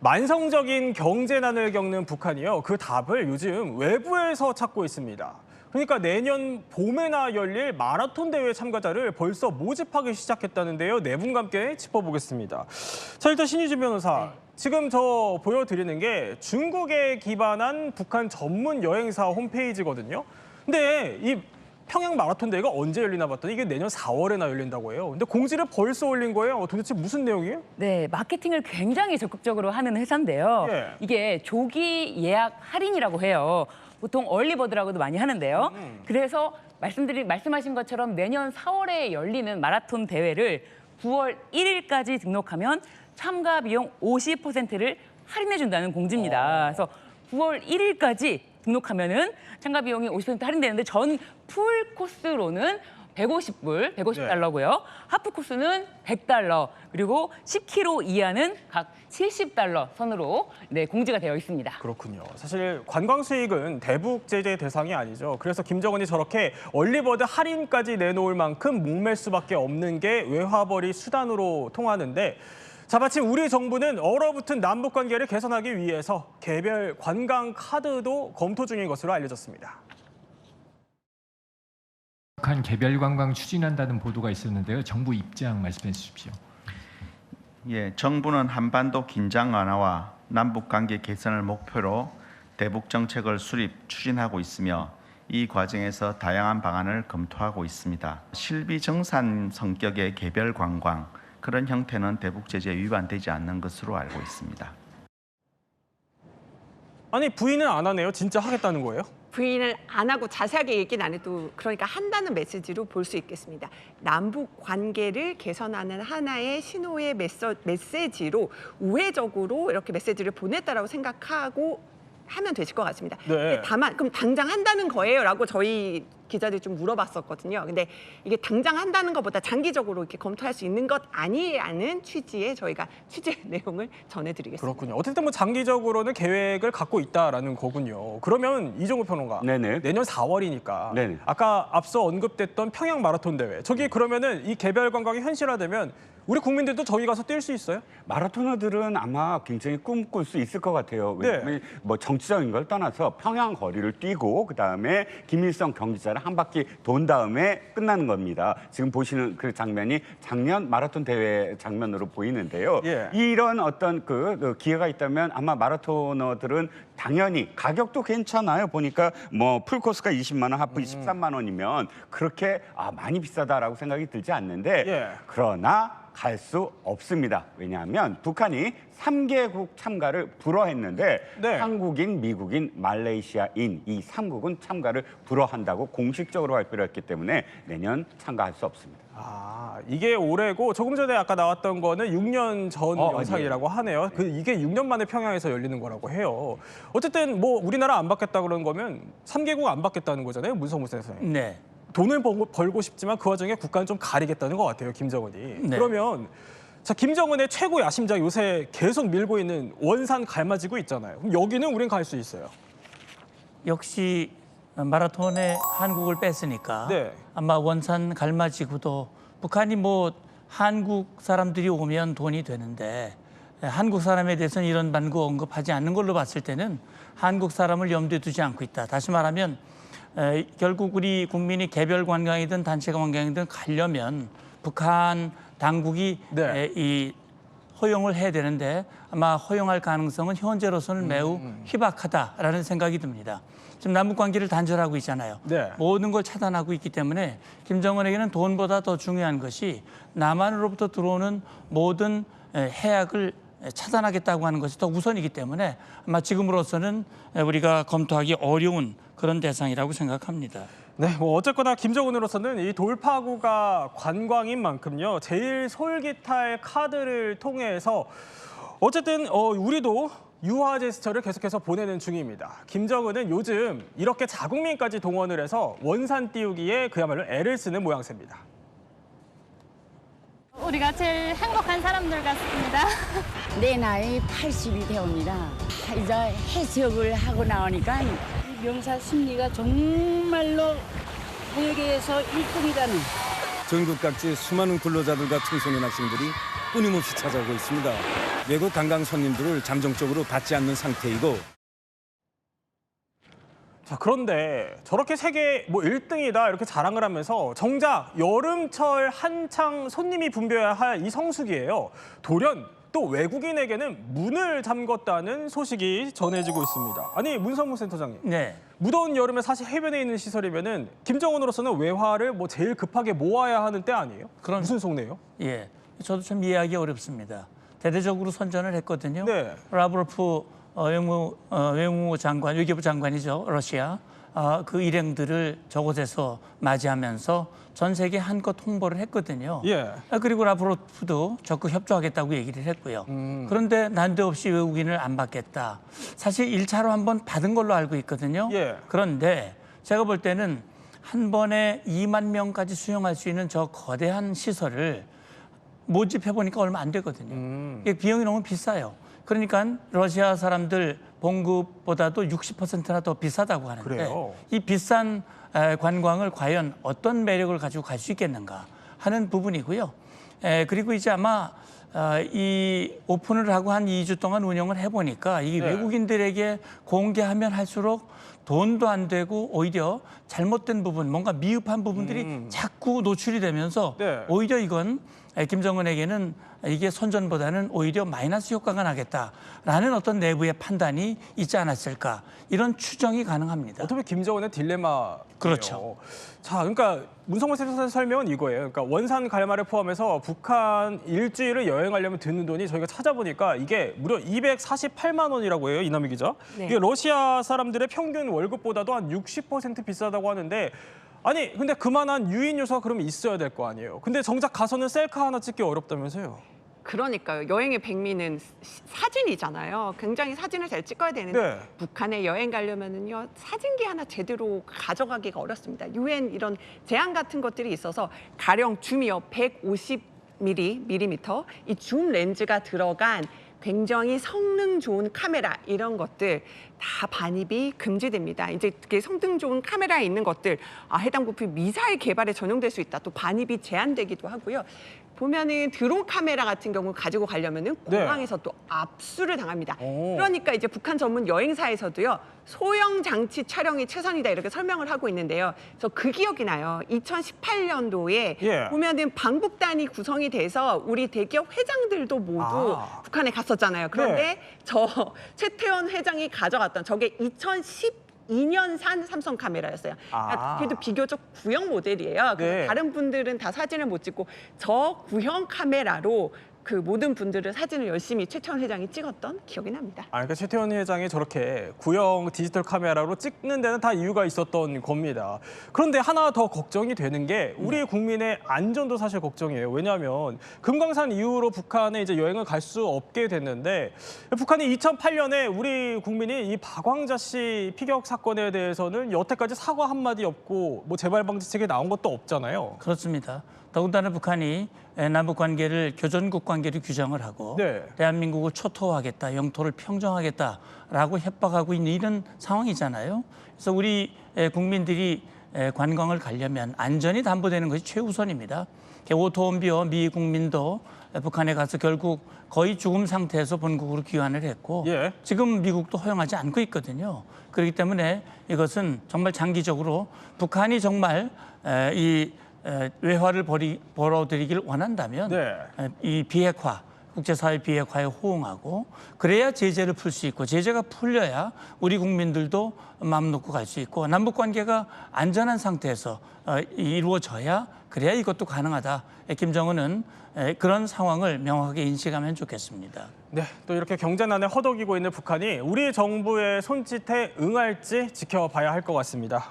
만성적인 경제난을 겪는 북한이요. 그 답을 요즘 외부에서 찾고 있습니다. 그러니까 내년 봄에나 열릴 마라톤 대회 참가자를 벌써 모집하기 시작했다는데요. 네 분과 함께 짚어보겠습니다. 자, 일단 신유진 변호사. 지금 저 보여드리는 게 중국에 기반한 북한 전문 여행사 홈페이지거든요. 근데 이 평양 마라톤 대회가 언제 열리나 봤더니 이게 내년 4월에나 열린다고 해요. 근데 공지를 벌써 올린 거예요. 도대체 무슨 내용이에요? 네, 마케팅을 굉장히 적극적으로 하는 회사인데요. 예. 이게 조기 예약 할인이라고 해요. 보통 얼리버드라고도 많이 하는데요. 음. 그래서 말씀드린 말씀하신 것처럼 내년 4월에 열리는 마라톤 대회를 9월 1일까지 등록하면 참가 비용 50%를 할인해 준다는 공지입니다. 그래서 9월 1일까지 등록하면은 참가 비용이 50% 할인되는데 전 풀 코스로는 150불, 150달러고요. 하프 코스는 100달러, 그리고 10km 이하는 각 70달러 선으로 네, 공지가 되어 있습니다. 그렇군요. 사실 관광 수익은 대북 제재 대상이 아니죠. 그래서 김정은이 저렇게 얼리버드 할인까지 내놓을 만큼 목맬 수밖에 없는 게 외화벌이 수단으로 통하는데 자, 마침 우리 정부는 얼어붙은 남북 관계를 개선하기 위해서 개별 관광 카드도 검토 중인 것으로 알려졌습니다. 북한 개별 관광 추진한다는 보도가 있었는데요. 정부 입장 말씀해 주십시오. 예, 정부는 한반도 긴장 완화와 남북 관계 개선을 목표로 대북 정책을 수립 추진하고 있으며 이 과정에서 다양한 방안을 검토하고 있습니다. 실비 정산 성격의 개별 관광 그런 형태는 대북 제재 위반되지 않는 것으로 알고 있습니다. 아니 부인은 안 하네요. 진짜 하겠다는 거예요? 부인을 안 하고 자세하게 얘기는 안 해도 그러니까 한다는 메시지로 볼 수 있겠습니다. 남북 관계를 개선하는 하나의 신호의 메서, 메시지로 우회적으로 이렇게 메시지를 보냈다라고 생각하고 하면 되실 것 같습니다. 네. 다만 그럼 당장 한다는 거예요라고 저희 기자들이 좀 물어봤었거든요. 근데 이게 당장 한다는 것보다 장기적으로 이렇게 검토할 수 있는 것 아니라는 취지의 저희가 취재 내용을 전해드리겠습니다. 그렇군요. 어쨌든 뭐 장기적으로는 계획을 갖고 있다라는 거군요. 그러면 이종우 평론가. 네네. 내년 4월이니까. 네네. 아까 앞서 언급됐던 평양 마라톤 대회. 저기 그러면은 이 개별 관광이 현실화되면 우리 국민들도 저기 가서 뛸 수 있어요? 마라토너들은 아마 굉장히 꿈꿀 수 있을 것 같아요. 네. 왜냐면 뭐 정치적인 걸 떠나서 평양 거리를 뛰고 그다음에 김일성 경기자를 한 바퀴 돈 다음에 끝나는 겁니다. 지금 보시는 그 장면이 작년 마라톤 대회 장면으로 보이는데요. 예. 이런 어떤 그, 그 기회가 있다면 아마 마라토너들은 당연히 가격도 괜찮아요. 보니까 뭐 풀코스가 20만 원, 하프 23만 원이면 그렇게 아 많이 비싸다라고 생각이 들지 않는데 예. 그러나 갈 수 없습니다. 왜냐하면 북한이 삼개국 참가를 불허했는데 네. 한국인, 미국인, 말레이시아인 이 삼국은 참가를 불허한다고 공식적으로 발표를 했기 때문에 내년 참가할 수 없습니다. 아, 이게 올해고 조금 전에 아까 나왔던 거는 6년 전 어, 영상이라고 하네요. 그 이게 6년 만에 평양에서 열리는 거라고 해요. 어쨌든 뭐 우리나라 안 받겠다 그런 거면 3개국 안 받겠다는 거잖아요. 문성무 선생님. 네. 돈을 벌고, 벌고 싶지만 그 와중에 국가는 좀 가리겠다는 것 같아요. 김정은이. 네. 그러면 자 김정은의 최고 야심작 요새 계속 밀고 있는 원산 갈마지구 있잖아요. 그럼 여기는 우린 갈 수 있어요. 역시 마라톤에 한국을 뺐으니까 네. 아마 원산 갈마지구도 북한이 뭐 한국 사람들이 오면 돈이 되는데 한국 사람에 대해서는 이런 반구 언급하지 않는 걸로 봤을 때는 한국 사람을 염두에 두지 않고 있다. 다시 말하면 에, 결국 우리 국민이 개별 관광이든 단체 관광이든 가려면 북한 당국이 네. 에, 이 허용을 해야 되는데 아마 허용할 가능성은 현재로서는 매우 희박하다라는 생각이 듭니다. 지금 남북 관계를 단절하고 있잖아요. 네. 모든 걸 차단하고 있기 때문에 김정은에게는 돈보다 더 중요한 것이 남한으로부터 들어오는 모든 에, 해악을 차단하겠다고 하는 것이 더 우선이기 때문에 아마 지금으로서는 우리가 검토하기 어려운 그런 대상이라고 생각합니다. 네, 뭐 어쨌거나 김정은으로서는 이 돌파구가 관광인 만큼요 제일 솔깃할 카드를 통해서 어쨌든 어, 우리도 유화 제스처를 계속해서 보내는 중입니다. 김정은은 요즘 이렇게 자국민까지 동원을 해서 원산 띄우기에 그야말로 애를 쓰는 모양새입니다. 우리가 제일 행복한 사람들 같습니다. 내 나이 80이 되옵니다. 이제 해수욕을 하고 나오니까 명사 심리가 정말로 세계에서 1등이라는 전국 각지 수많은 근로자들과 청소년 학생들이 끊임없이 찾아오고 있습니다. 외국 관광 손님들을 잠정적으로 받지 않는 상태이고 자, 그런데 저렇게 세계 뭐 1등이다 이렇게 자랑을 하면서 정작 여름철 한창 손님이 붐벼야 할 이 성수기예요. 돌연 또 외국인에게는 문을 잠궜다는 소식이 전해지고 있습니다. 아니 문성무 센터장님. 네. 무더운 여름에 사실 해변에 있는 시설이면은 김정은으로서는 외화를 뭐 제일 급하게 모아야 하는 때 아니에요? 그럼- 무슨 속내요? 예. 저도 참 이해하기 어렵습니다. 대대적으로 선전을 했거든요. 네. 라브로프 어, 외무 어, 장관, 외교부 장관이죠, 러시아. 아, 그 일행들을 저곳에서 맞이하면서 전 세계 한껏 홍보를 했거든요. 예. 아, 그리고 라브로프도 적극 협조하겠다고 얘기를 했고요. 음. 그런데 난데없이 외국인을 안 받겠다. 사실 일차로 한번 받은 걸로 알고 있거든요. 예. 그런데 제가 볼 때는 한 번에 2만 명까지 수용할 수 있는 저 거대한 시설을 모집해 보니까 얼마 안 되거든요. 음. 비용이 너무 비싸요. 그러니까 러시아 사람들 봉급보다도 60%나 더 비싸다고 하는데 그래요? 이 비싼 에, 관광을 과연 어떤 매력을 가지고 갈 수 있겠는가 하는 부분이고요. 에, 그리고 이제 아마 어, 이 오픈을 하고 한 2주 동안 운영을 해보니까 이 네. 외국인들에게 공개하면 할수록 돈도 안 되고 오히려 잘못된 부분, 뭔가 미흡한 부분들이 자꾸 노출이 되면서 음. 네. 오히려 이건 에, 김정은에게는 이게 선전보다는 오히려 마이너스 효과가 나겠다라는 어떤 내부의 판단이 있지 않았을까 이런 추정이 가능합니다. 어떻게 김정은의 딜레마 그렇죠. 자, 그러니까 문성호 센터의 설명은 이거예요. 그러니까 원산 갈마를 포함해서 북한 일주일을 여행하려면 드는 돈이 저희가 찾아보니까 이게 무려 248만 원이라고 해요, 이남희 기자. 네. 이게 러시아 사람들의 평균 월급보다도 한 60% 비싸다고 하는데 아니, 근데 그만한 유인 요소가 그러면 있어야 될 거 아니에요. 근데 정작 가서는 셀카 하나 찍기 어렵다면서요. 그러니까요. 여행의 백미는 시- 사진이잖아요. 굉장히 사진을 잘 찍어야 되는데 네. 북한에 여행 가려면은요 사진기 하나 제대로 가져가기가 어렵습니다. 유엔 이런 제한 같은 것들이 있어서 가령 줌이요 150mm 밀리미터 이 줌 렌즈가 들어간 굉장히 성능 좋은 카메라 이런 것들 다 반입이 금지됩니다. 이제 그게 성능 좋은 카메라에 있는 것들 아, 해당 부품이 미사일 개발에 전용될 수 있다. 또 반입이 제한되기도 하고요. 보면은 드론 카메라 같은 경우 가지고 가려면은 네. 공항에서 또 압수를 당합니다. 오. 그러니까 이제 북한 전문 여행사에서도요 소형 장치 촬영이 최선이다 이렇게 설명을 하고 있는데요. 저 그 기억이 나요. 2018년도에 예. 보면은 방북단이 구성이 돼서 우리 대기업 회장들도 모두 아. 북한에 갔었잖아요. 그런데 네. 저 최태원 회장이 가져갔던 저게 2012년산 삼성 카메라였어요. 그러니까 아. 그래도 비교적 구형 모델이에요. 네. 다른 분들은 다 사진을 못 찍고 저 구형 카메라로 그 모든 분들을 사진을 열심히 최태원 회장이 찍었던 기억이 납니다. 아, 그러니까 최태원 회장이 저렇게 구형 디지털 카메라로 찍는 데는 다 이유가 있었던 겁니다. 그런데 하나 더 걱정이 되는 게 우리 국민의 안전도 사실 걱정이에요. 왜냐하면 금강산 이후로 북한에 이제 여행을 갈 수 없게 됐는데 북한이 2008년에 우리 국민이 이 박광자 씨 피격 사건에 대해서는 여태까지 사과 한마디 없고 뭐 재발 방지책이 나온 것도 없잖아요. 그렇습니다. 더군다나 북한이 에, 남북 관계를 교전국 관계로 규정을 하고 네. 대한민국을 초토화하겠다, 영토를 평정하겠다라고 협박하고 있는 이런 상황이잖아요. 그래서 우리 에, 국민들이 에, 관광을 가려면 안전이 담보되는 것이 최우선입니다. 오토원비어 미 국민도 에, 북한에 가서 결국 거의 죽음 상태에서 본국으로 귀환을 했고 예. 지금 미국도 허용하지 않고 있거든요. 그렇기 때문에 이것은 정말 장기적으로 북한이 정말 에, 이 에, 외화를 벌이, 벌어들이길 원한다면 네. 에, 이 비핵화, 국제사회 비핵화에 호응하고 그래야 제재를 풀 수 있고 제재가 풀려야 우리 국민들도 마음 놓고 갈 수 있고 남북 관계가 안전한 상태에서 어, 이루어져야 그래야 이것도 가능하다. 에, 김정은은 에, 그런 상황을 명확하게 인식하면 좋겠습니다. 네, 또 이렇게 경제난에 허덕이고 있는 북한이 우리 정부의 손짓에 응할지 지켜봐야 할 것 같습니다.